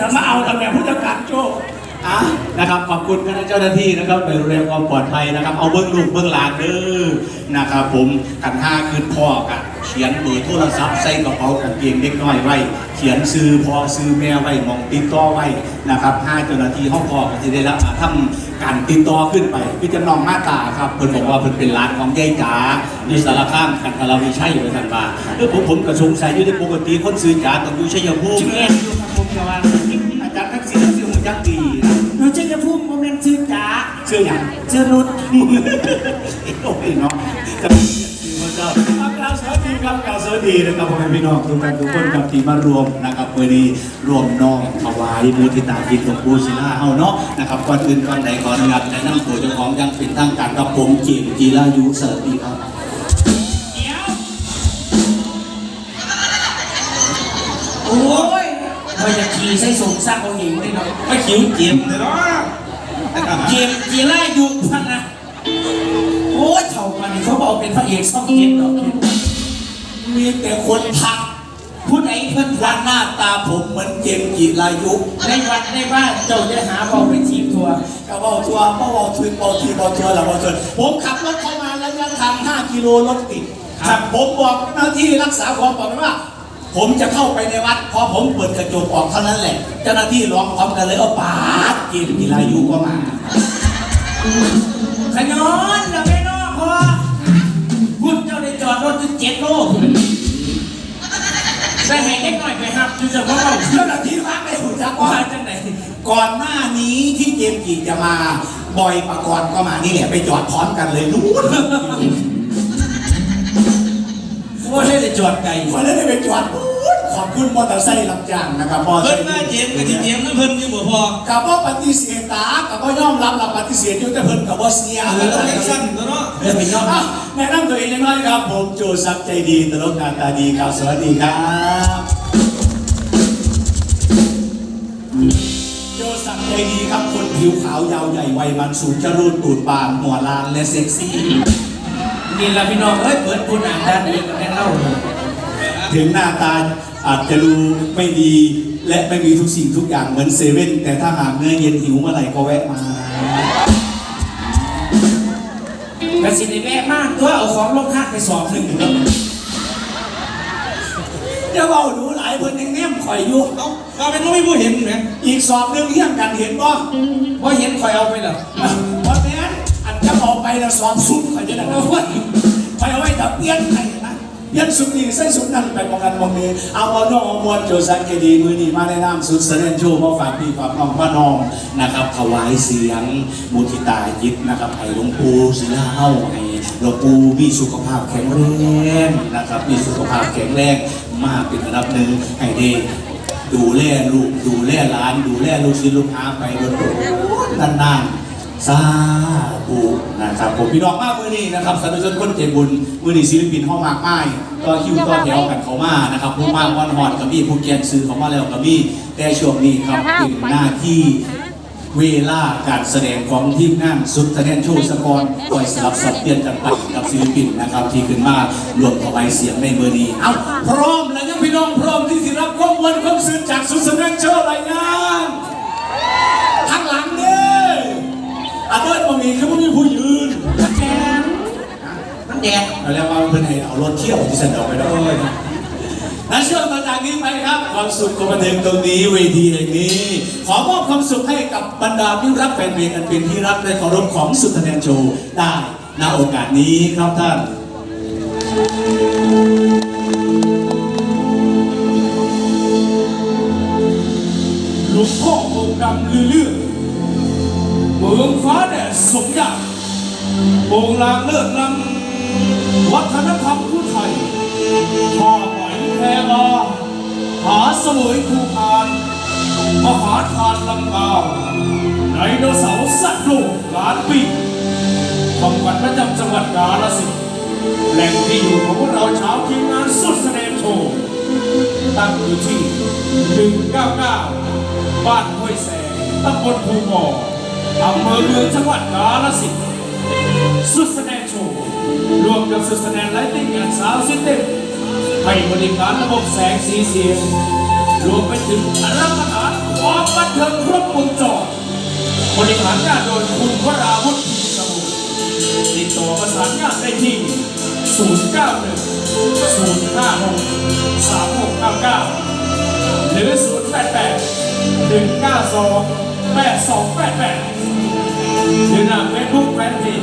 สามารถเอาทำแบบผู้จัดการโจ้อะนะครับขอบคุณคณะเจ้าหน้าที่นะครับในโรงเรียนความปลอดภัยนะครับ เอาเบื้องลูกเบื้องหลานเด้อนะครับผมกันห้าคืนพ่อกันเขียนเบอร์โทรศัพท์ใส่กระเป๋ากางเกงเด็กน้อยไว้เขียนซื้อพ่อซื้อแม่ไว้มองติดต่อไว้นะครับห้าเจ้าหน้าที่ห้องพ่อก็จะได้รับทำการติดต่อขึ้นไปพี่จะน้องหน้าตาครับเพิ่นบอกว่าเพิ่นเป็นร้านของยายจ๋าอยู่สารคามกันทราวิชัยอยู่ในทันบาเออผมผมก็สงสัยอยู่ในปกติคนซื้อจ๋าต้องอยู่ชัยภูมิชื่อแอนอยู่ครับผมแต่ว่า ชื่ออย่างชื่อนุชโอ้ยเนาะจะเป็นชื่อพระเจ้าครับกล่าวสวัสดีครับกล่าวสวัสดีนะครับพ่อแม่พี่น้องทุกท่านทุกคนกับที่มารวมนะครับเมื่อนี้รวมน้องถวายมูทิตาจิตหลวงปู่ศิลาเฮาเนาะนะครับก่อนอื่นก่อนใดขออนุญาตแนะนำตัวเจ้าของยังเป็นทางการกับผมจมส์จีรายุสวัสดีครับเดี๋ยวโอ้ยเราจะขี่ใส่สงสร้างเอาหญิงได้หน่อยไม่คิ้วเจียมเลยเนาะ เกมจีล่ายุคพันนะโอ้ยเถ่ามันเขาบอกเป็นพระเอกช่องเจ็ดดอกมีแต่คนทักผู้ใดเพิ่นว่ารักหน้าตาผมเหมือนเจมส์จีรายุในวัดในบ้านเจ้าจะหาบอกเป็นทีมทัวร์กระบอกทัวร์กระบอกทุนบอทีบอทัวร์หลับอทัวร์ผมขับรถเข้ามาระยะทาง5กิโลรถติดครับผมบอกเจ้าหน้าที่รักษาความปลอดภัยว่า ผมจะเข้าไปในวัดพอผมเปิดกระจกออกเท่านั้นแหละ เจ้าหน้าที่ร้องพร้อมกันเลยเอาปาด เกมกีฬายุก็มาขย้อนแล้วไม่นอกพอพุ่นเจ้าได้จอดรถถึงเจ็ดโลได้ให้เล็กหน่อยไปหับอยู่เฉพาะเราเจ้าหน้าที่รักไม่หูจักว่าว่าจังไหนก่อนหน้านี้ที่เจมส์จีจะมาบอยปกรณ์ก็มานี่แหละไปจอดพร้อมกันเลยนู้นว่าได้แต่จอดไก่วันนั้นได้ไปจอดนู้น ขอบคุณมอเตอร์ไซค์รับจ้างนะครับมอเตอร์ไซเพิ่นค์มาเจียมกับที่เจียมนั่นเพิ่นอยู่บ่พอกับว่าปฏิเสธตากับว่ายอมรับรับปฏิเสธอยู่แต่เพิ่นกับว่าเสียเออต้องเล็กสั้นเนาะเออไปยอมอะแนะนำตัวเองน้อยๆครับ ผมโจซับใจดีตลกงานตาดีครับสวัสดีครับโจซับใจดีครับคนผิวขาวยาวใหญ่วัยมันสูงจรูนตูดบานหัวลานและเซ็กซี่นี่ละพี่น้องเอ้ยเปิดคุณอ่านด้านนี้กับแม่เล่าถึงหน้าตา อาจจะดูไม่ดีและไม่มีทุกสิ่งทุกอย่างเหมือนเซเว่นแต่ถ้าหากเนื้อเย็นหิวเมื่อไหร่ก็แวะมากระสินในแม่มากตัวเอาของลงคาดไปสอบหนึ่งแล้วจะเบาดูหลายเพิ่นยังแนมข่อยอยู่เอ้าเราเป็นว่าไม่ผู้เห็นไหมอีกสอบหนึ่งเที่ยงกันเห็นบ่ว่าเห็นคอยเอาไปเหรอเพราะแม้นอันจะออกไปแล้วสอบสุดข่อยจะได้เอาไว้ข่อยเอาไว้ถ้าเปลี่ยนไห้นะเปลี่ ยันสุดนี้ใส่สุดนั้นไปมองกันมองนี้เอาเอาน้องเอามวลโจซันเคดีมือนีมาในนามสุดเสด็จโชว์มาฝากพี่ฝากน้องมาน้องนะครับถวายเสียงมุทิตายิตนะครับให้หลวงปู่ศิลาเฮาให้หลวงปู่มีสุขภาพแข็งแรงนะครับมีสุขภาพแข็งแรงมากเป็นระดับหนึ่งให้ได้ดูแลลูกดูแลหลาน ดูแลลูกศิษย์ลูกหาไปโดนนานๆ สาธุนะครับผมพี่น้องมากมือนี้นะครับสาธุชนคนเจ็บบุญมือนี้ศิลปินเข้ามากมายก็คิวต่อแถวกันเขามานะครับผู้มากวันหอดกับพี่ผู้เกียนซื้อเขามาแล้วกับพี่แต่ช่วงนี้ครับเป็นหน้าที่เวลาการแสดงของทีมงานสุดคะแนนโชว์สกรคอยสลับสับเปลี่ยนกันไปกับศิลปินนะครับ ที่ขึ้นมารวมถวายเสียงในมือนี้เอาพร้อมแล้วยังพี่น้องพร้อมที่จะรับความวันความสื่อจากสุดสนันโชว์รายงาน อาเดินบางทีคือไม่มีผู้ยืนแกนมันแดดเราเรียกว่าเพื่อนให้เอารถเที่ยวที่เสนอไปด้วยและช่วงต่อจากนี้ไปครับ ความสุขของบันเทิงตรงนี้เวทีแห่งนี้ ขอมอบความสุขให้กับบรรดาที่รักแฟนเพลงอันเป็นที่รักและเคารพของสุดทแนนโชว์ได้ณโอกาสนี้ครับท่าน ยากโองลางเลิศลำวัฒนธรรมผู้ไทยผ้าไหมแพรลาหาสมุยภูพานมหาทานลำกาวไดโนเสาร์สัตว์โลกล้านปีคำขวัญประจำจังหวัดกาฬสินธุ์แหล่งที่อยู่ของพวกเราชาวทีมงานสุดแสดงโชว์ตั้งอยู่ที่ 199 บ้านห้วยแสงตำบลภูบ่อ อำเภอเมืองจังหวัดกาฬสินธุ์สุดแสดงโชว์รวมกับสุดแสดงไลติ้งงานสาวซิสเต็มให้บริการระบบแสงสีเสียง รวมไปถึงรับประทานคความบันเทิงครบวงจรบริหารงานโดยคุณวราวุฒิสมุทรติดต่อประสานงานได้ที่ 091 056 3699 หรือ 088 192 8288หรือหน้าเฟซบุ๊กแฟนเพจ